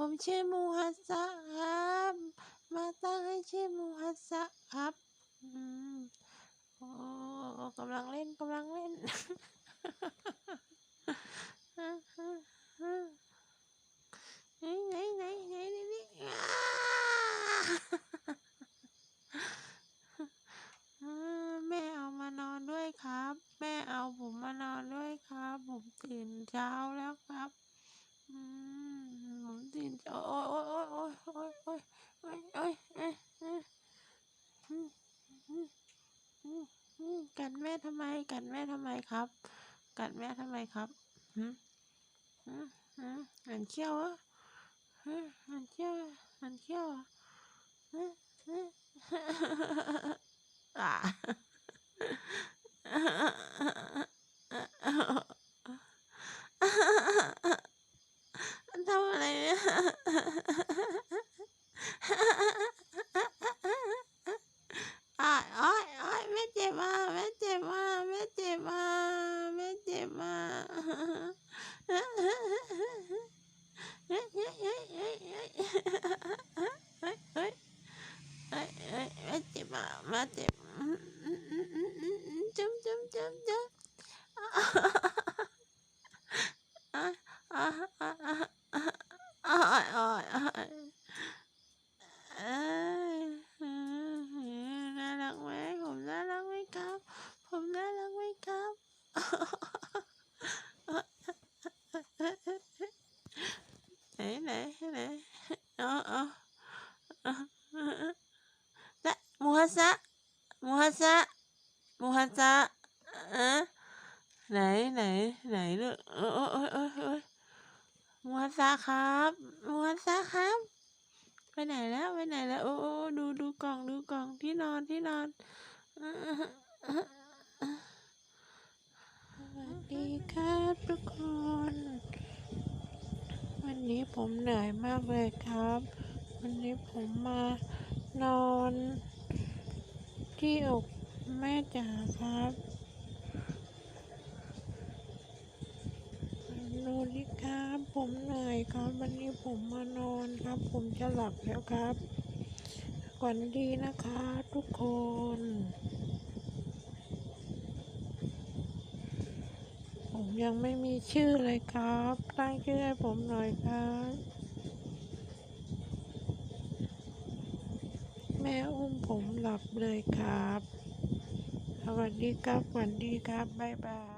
ผมชื่อมูฮัสซะครับ มาตั้งให้ชื่อมูฮัสซะครับ อืมโอ้กำลังเล่นกำลังเล่น ไหนไหนไหนไหนนี่แม่เอามานอนด้วยครับ แม่เอาผมมานอนด้วยครับ ผมตื่นเช้าแล้วครับ กัดแม่ทำไมครับ กัดแม่ทำไมครับหืมหืมหืมหันเขี้ยวเหรอะหืมหันเขี้ยวเหรอหันเขี้ยวเหรอหืมหืมอ่าทำอะไรเนี่ย ซะมูฮัสซะมูฮัสซะอะไหนไหนไหนลูกโอ้ยโอ้ยโอ้ยโอ้ยมูฮัสซะครับมูฮัสซะครับ ไปไหนแล้วไปไหนแล้วโอ้โอ้ดูดูกล่องดูกล่องที่นอนที่นอนสวัสดีครับทุกคน วันนี้ผมเหนื่อยมากเลยครับ วันนี้ผมมานอน ที่อกแม่จ๋าครับดูดิครับ ผมเหนื่อยครับ วันนี้ผมมานอนครับ ผมจะหลับแล้วครับฝันดีนะคะทุกคนผมยังไม่มีชื่อเลยครับ ตั้งชื่อให้ผมหน่อยครับ แม่อุ ผมหลับเลยครับ สวัสดีครับสวัสดีครับ บ๊ายบาย